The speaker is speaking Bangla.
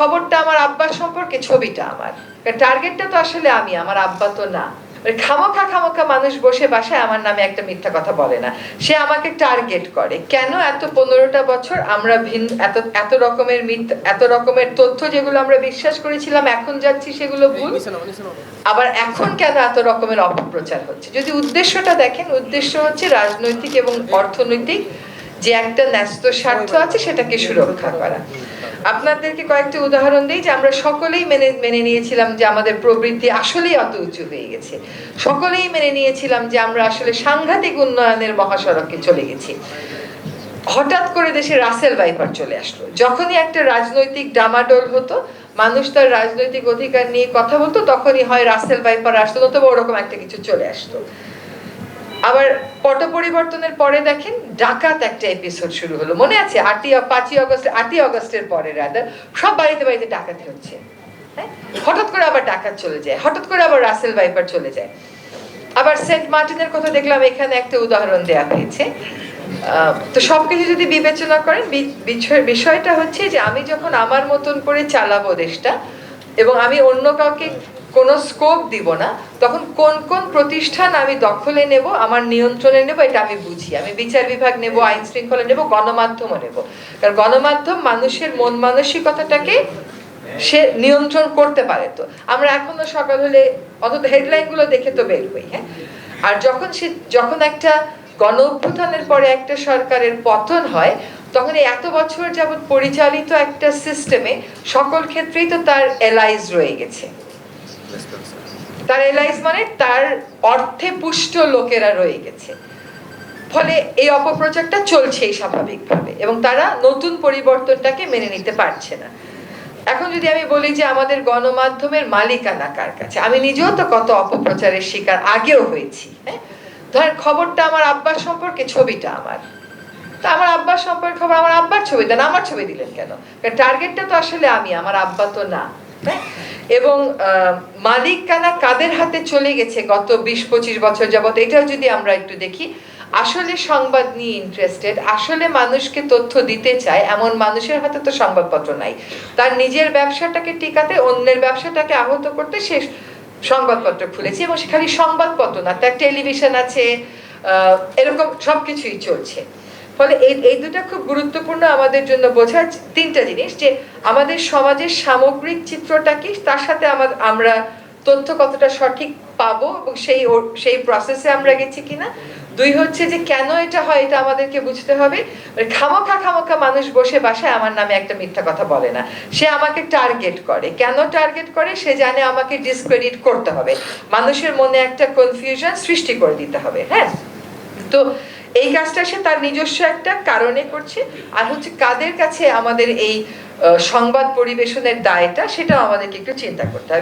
খবরটা আমার আব্বার সম্পর্কে ছবিটা আমার। টার্গেটটা তো আসলে আমি আমার আব্বা তো না। মানে খামোখা খামোখা মানুষ বসে বাসায় আমার নামে একটা মিথ্যা কথা বলে না। সে আমাকে টার্গেট করে কেন এত পনেরোটা বছর আমরা ভিন্ন এত এত রকমের মিথ্যা এত রকমের তথ্য যেগুলো আমরা বিশ্বাস করেছিলাম এখন যাচ্ছি সেগুলো ভুল। আবার এখন কেন এত রকমের অপপ্রচার হচ্ছে? যদি উদ্দেশ্যটা দেখেন উদ্দেশ্য হচ্ছে রাজনৈতিক এবং অর্থনৈতিক যে একটা ন্যস্ত স্বার্থ আছে সেটাকে সুরক্ষা করা। আপনাদেরকে কয়েকটি উদাহরণ দিই যে আমরা সকলেই মেনে মেনে নিয়েছিলাম যে আমাদের প্রবৃদ্ধি আসলেই অত উঁচু হয়ে গেছে। সকলেই মেনে নিয়েছিলাম যে আমরা আসলে সাংঘাতিক উন্নয়নের মহাসড়কে চলে গেছি। হঠাৎ করে দেশে রাসেল ভাইপার চলে আসলো। যখনই একটা রাজনৈতিক ডামাডোল হতো, মানুষ তার রাজনৈতিক অধিকার নিয়ে কথা বলতো, তখনই হয় রাসেল ভাইপার আসতো নতুবা ওরকম একটা কিছু চলে আসতো। আবার পট পরিবর্তনের পরে দেখেন ডাকাত একটা এপিসোড শুরু হলো। মনে আছে? আটই পাঁচই অগস্ট, আটই অগস্টের পরে রাদার সব বাড়িতে বাড়িতে ডাকাতি হচ্ছে। হ্যাঁ? হঠাৎ করে আবার ডাকাত চলে যায়। হঠাৎ করে আবার রাসেল ভাইপার চলে যায়। আবার সেন্ট মার্টিনের কথা দেখলাম, এখানে একটা উদাহরণ দেয়া হয়েছে। তো সব কিছু যদি বিবেচনা করেন বিষয়টা হচ্ছে যে আমি যখন আমার মতন করে চালাবো দেশটা, এবং আমি অন্য কাউকে কোনো স্কোপ দিব না। তখন কোন কোন প্রতিষ্ঠান আমি দখলে নেব, আমার নিয়ন্ত্রণে নেব, এটা আমি বুঝি। আমি বিচার বিভাগ নেব, আইন শৃঙ্খলা নেব, গণমাধ্যমও নেব। কারণ গণমাধ্যম মানুষের মন মানসিকতাটাকে সে নিয়ন্ত্রণ করতে পারে তো। আমরা এখনও সকাল হলে অন্তত হেডলাইনগুলো দেখে তো বের হই হ্যাঁ? আর যখন সে, যখন একটা গণ অভ্যুত্থানের পরে একটা সরকারের পতন হয়, তখন এই এত বছর যাবৎ পরিচালিত একটা সিস্টেমে সকল ক্ষেত্রেই তো তার এলাইজ রয়ে গেছে। তার এলাইজ মানে তার অর্থে পুষ্ট লোকেরা রয়ে গেছে। ফলে এই অপপ্রচারটা চলছেই স্বাভাবিকভাবে এবং তারা নতুন পরিবর্তনটাকে মেনে নিতে পারছে না। এখন যদি আমি বলি যে আমাদের গণমাধ্যমের মালিকানা কার কাছে? আমি নিজেও তো কত অপপ্রচারের শিকার আগেও হয়েছি হ্যাঁ? ধরেন খবরটা আমার আব্বার সম্পর্কে, ছবিটা আমার। তা আমার আব্বার সম্পর্কে খবর, আমার আব্বার ছবি দেন আমার ছবি দিলেন কেন? টার্গেটটা তো আসলে আমি, আমার আব্বা তো না হ্যাঁ? এবং মালিকানা কাদের হাতে চলে গেছে গত বিশ পঁচিশ বছর যাবত এটাও যদি আমরা একটু দেখি, আসলে সংবাদ নিয়ে ইন্টারেস্টেড আসলে মানুষকে তথ্য দিতে চায়, এমন মানুষের হাতে তো সংবাদপত্র নাই। তার নিজের ব্যবসাটাকে টিকাতে, অন্যের ব্যবসাটাকে আহত করতে সে সংবাদপত্র খুলেছে এবং সেখানে সংবাদপত্র না, তার টেলিভিশন আছে এরকম সবকিছুই চলছে। ফলে এই এই দুটা খুব গুরুত্বপূর্ণ আমাদের জন্য বোঝার তিনটা জিনিস যে আমাদের সমাজের সামগ্রিক চিত্রটা কি, তার সাথে আমার, আমরা তথ্য কতটা সঠিক পাবো এবং সেই সেই প্রসেসে আমরা গেছি কিনা। দুই হচ্ছে যে কেন এটা হয়, এটা আমাদেরকে বুঝতে হবে। মানে খামোখা খামোখা মানুষ বসে বাসায় আমার নামে একটা মিথ্যা কথা বলে না। সে আমাকে টার্গেট করে। কেন টার্গেট করে? সে জানে আমাকে ডিসক্রেডিট করতে হবে। মানুষের মনে একটা কনফিউশন সৃষ্টি করে দিতে হবে হ্যাঁ? তো এই কাজটা সে তার নিজস্ব একটা কারণে করছে। আর হচ্ছে কাদের কাছে আমাদের এই সংবাদ পরিবেশনের দায়টা, সেটাও আমাদেরকে একটু চিন্তা করতে হবে।